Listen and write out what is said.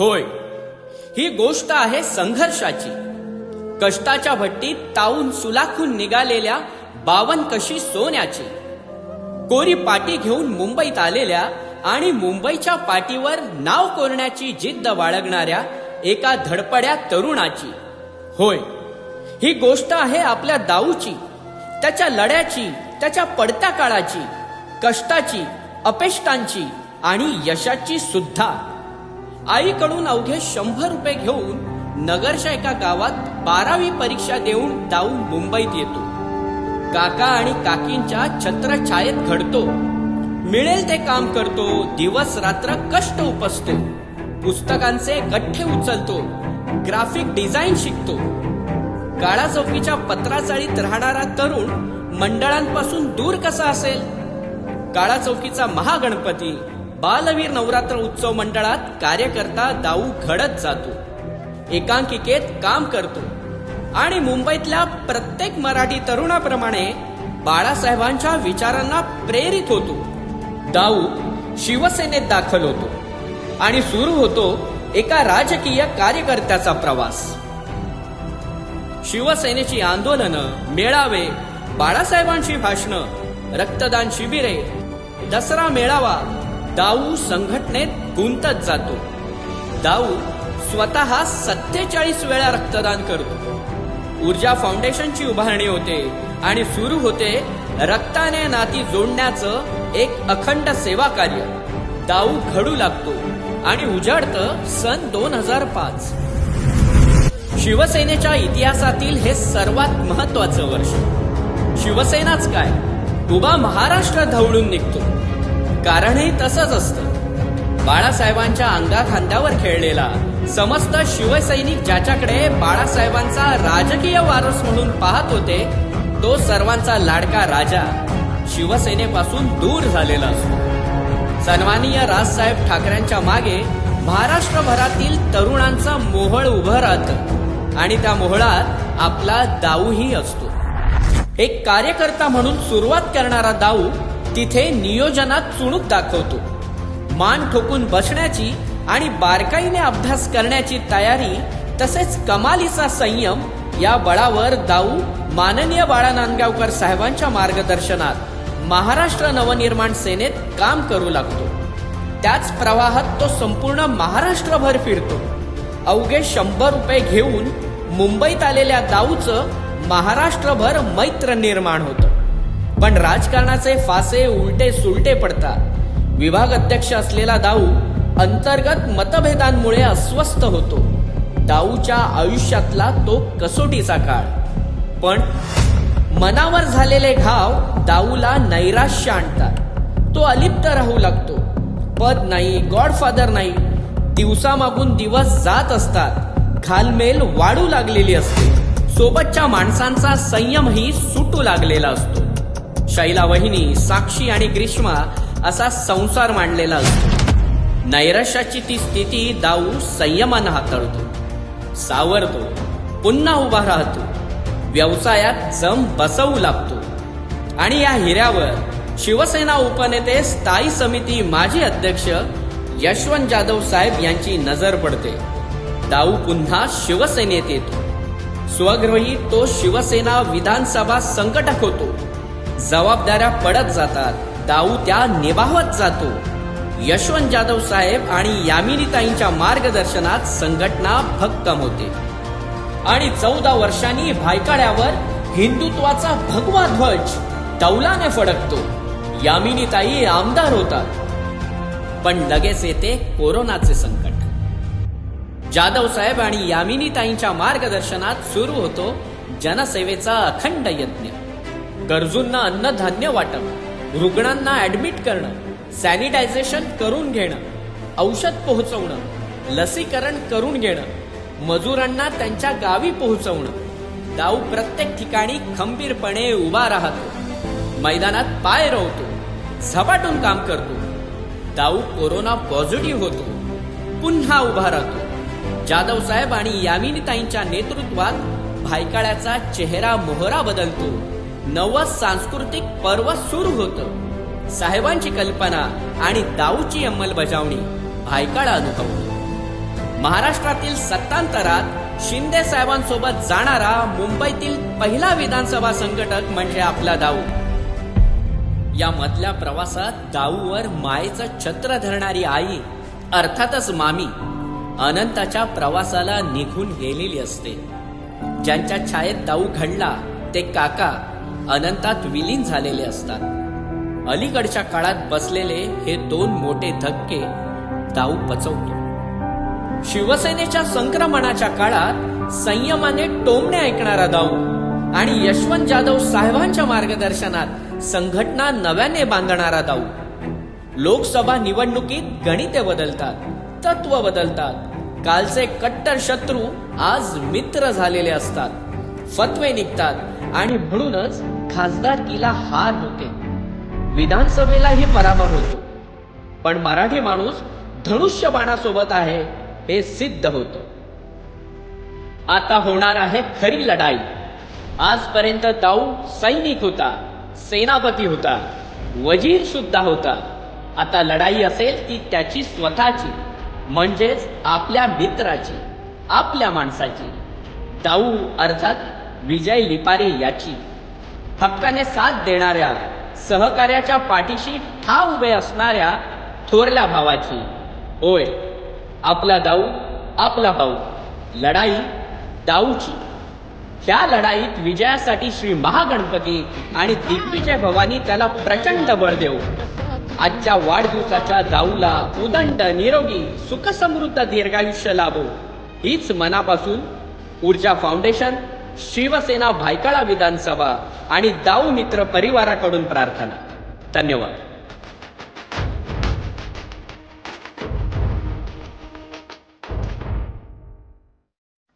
होय. ही गोष्ट आहे संघर्षाची. कष्टाच्या भट्टीत ताऊन सुलाखून निघालेल्या बावन कशी सोन्याची. कोरी पाटी घेऊन मुंबईत आलेल्या आणि मुंबईच्या पाटीवर नाव कोरण्याची जिद्द बाळगणाऱ्या एका धडपड्या तरुणाची. होय. ही गोष्ट आहे आपल्या दाऊची त्याच्या लढ्याची त्याच्या पडत्या काळाची कष्टाची अपेष्टांची आणि यशाची सुद्धा. आईकडून अवघे शंभर रुपये घेऊन नगरच्या एका गावात बारावी परीक्षा देऊन दाऊ मुंबईत येतो. काका आणि काकींच्या छत्रछायेत घडतो. मिळेल ते काम करतो दिवस रात्र कष्ट उपसतो. पुस्तकांचे गठ्ठे उचलतो ग्राफिक डिझाईन शिकतो. काळा चौकीच्या पत्राचाळीत राहणारा तरुण मंडळांपासून दूर कसा असेल? काळा चौकीचा महागणपती बालवीर नवरात्र उत्सव मंडळात कार्यकर्ता दाऊ घडत जातो. एकांकिकेत काम करतो. आणि मुंबईतल्या प्रत्येक मराठी तरुणाप्रमाणे बाळासाहेबांच्या विचारांना प्रेरित होतो. दाऊ शिवसेनेत दाखल होतो. आणि सुरू होतो एका राजकीय कार्यकर्त्याचा प्रवास. शिवसेनेची आंदोलनं मेळावे बाळासाहेबांची भाषणं रक्तदान शिबिरे दसरा मेळावा दाऊ संघटनेत गुंतत जातो. दाऊ स्वतः सत्तेचाळीस वेळा रक्तदान करतो. ऊर्जा फाउंडेशनची उभारणी होते आणि सुरू होते रक्ताने नाती जोडण्याचं एक अखंड सेवा कार्य. दाऊ घडू लागतो आणि उजाडतं सन दोन हजार पाच. शिवसेनेच्या इतिहासातील हे सर्वात महत्वाचं वर्ष. शिवसेनाच काय? उभा महाराष्ट्र धवळून निघतो. कारणही तसंच असतं. बाळासाहेबांच्या अंगा खांद्यावर खेळलेला समस्त शिवसैनिक ज्याच्याकडे बाळासाहेबांचा राजकीय वारस म्हणून पाहत होते तो सर्वांचा लाडका राजा शिवसेनेपासून दूर झालेला असतो. सन्मानीय राजसाहेब ठाकरेंच्या मागे महाराष्ट्रभरातील तरुणांचं मोहळ उभं राहतं आणि त्या मोहळात आपला दाऊही असतो. एक कार्यकर्ता म्हणून सुरुवात करणारा दाऊ तिथे नियोजनात चुणूक दाखवतो. मान ठोकून बसण्याची आणि बारकाईने अभ्यास करण्याची तयारी तसेच कमालीचा संयम या बळावर दाऊ माननीय बाळा नांदगावकर साहेबांच्या मार्गदर्शनात महाराष्ट्र नवनिर्माण सेनेत काम करू लागतो. त्याच प्रवाहात तो संपूर्ण महाराष्ट्रभर फिरतो. अवघे शंभर रुपये घेऊन मुंबईत आलेल्या दाऊचं महाराष्ट्रभर मैत्र निर्माण होतं. पण राजकारणाचे फासे उलटे सुलटे पडतात. विभाग अध्यक्ष असलेला दाऊ अंतर्गत मतभेदांमुळे अस्वस्थ होतो. दाऊच्या आयुष्यातला तो कसोटीचा काळ. पण मनावर झालेले घाव दाऊला नैराश्य आणतात. तो अलिप्त राहू लागतो. पद नाही गॉडफादर नाही. दिवसामागून दिवस जात असतात. खालमेल वाढू लागलेली असते. सोबतच्या माणसांचा संयमही सुटू लागलेला असतो. शैला वहिनी साक्षी आणि ग्रीष्मा असा संसार मांडलेला असतो. नैराश्याची ती स्थिती दाऊ संयमानं हाताळतो. सावरतो पुन्हा उभा राहतो. व्यवसायात जम बसवू लागतो. आणि या हिऱ्यावर शिवसेना उपनेते स्थायी समिती माजी अध्यक्ष यशवंत जाधव साहेब यांची नजर पडते. दाऊ पुन्हा शिवसेनेत येतो. स्वगृही तो शिवसेना विधानसभा संकटक होतो. जबाबदाऱ्या पडत जातात. दाऊ त्या निभावत जातो. यशवंत जाधव साहेब आणि यामिनीताईंच्या मार्गदर्शनात संघटना भक्कम होते. आणि चौदा वर्षांनी भायकाड्यावर हिंदुत्वाचा भगवा ध्वज तौलाने फडकतो. यामिनीताई आमदार होतात. पण लगेच येते कोरोनाचे संकट. जाधव साहेब आणि यामिनीताईंच्या मार्गदर्शनात सुरू होतो जनसेवेचा अखंड यज्ञ. गरजूंना अन्नधान्य वाटप रुग्णांना ऍडमिट करणं सॅनिटायझेशन करून घेणं औषध पोहोचवणं लसीकरण करून घेणं मजुरांना त्यांच्या गावी पोहोचवणं. दाऊ प्रत्येक ठिकाणी खंबीरपणे उभा राहतो. मैदानात पाय रोवतो. झपाटून काम करतो. दाऊ कोरोना पॉझिटिव्ह होतो. पुन्हा उभा राहतो. जाधव साहेब आणि यामिनीताईंच्या नेतृत्वात भायकाळ्याचा चेहरा मोहरा बदलतो. नवं सांस्कृतिक पर्व सुरू होतं. साहेबांची कल्पना आणि दाऊची अंमलबजावणी भायकाळा अनुभव. महाराष्ट्रातील सत्तांतरात शिंदे साहेबांसोबत जाणारा मुंबईतील पहिला विधानसभा संघटक म्हणजे आपला दाऊ. या मधल्या प्रवासात दाऊवर मायेचं छत्र धरणारी आई अर्थातच मामी अनंताच्या प्रवासाला निघून गेलेली असते. ज्यांच्या छायेत दाऊ घडला ते काका अनंतात विलीन झालेले असतात. अलीकडच्या काळात बसलेले हे दोन मोठे धक्के दाऊ पचवतो. शिवसेनेच्या संक्रमणाच्या काळात संयमाने टोमणे ऐकणारा दाऊ आणि यशवंत जाधव साहेबांच्या मार्गदर्शनात संघटना नव्याने बांधणारा दाऊ. लोकसभा निवडणुकीत गणिते बदलतात तत्व बदलतात. कालचे कट्टर शत्रू आज मित्र झालेले असतात. फतवे निघतात आणि म्हणूनच खासदारकीला हार होते. विधानसभेलाही पराभव होतो. पण मराठी माणूस धनुष्य बाणासोबत आहे हे सिद्ध होतं. आता होणार आहे खरी लढाई. आजपर्यंत दाऊ सैनिक होता सेनापती होता वजीर सुद्धा होता. आता लढाई असेल ती त्याची स्वतःची म्हणजेच आपल्या मित्राची आपल्या माणसाची. दाऊ अर्थात विजय लिपारे याची. हक्काने साथ देणाऱ्या सहकार्याच्या पाठीशी ठाव उभे असणाऱ्या थोरल्या भावाची. होय आपला दाऊ आपला भाऊ लढाई दाऊची. त्या लढाईत विजयासाठी श्री महागणपती आणि दिग्विजय भवानी त्याला प्रचंड बळ देऊ. आजच्या वाढदिवसाच्या दाऊला उदंड निरोगी सुखसमृद्ध दीर्घायुष्य लाभो. हीच मनापासून ऊर्जा फाउंडेशन शिवसेना भायखळा विधानसभा आणि दाऊ मित्र परिवाराकडून प्रार्थना. धन्यवाद.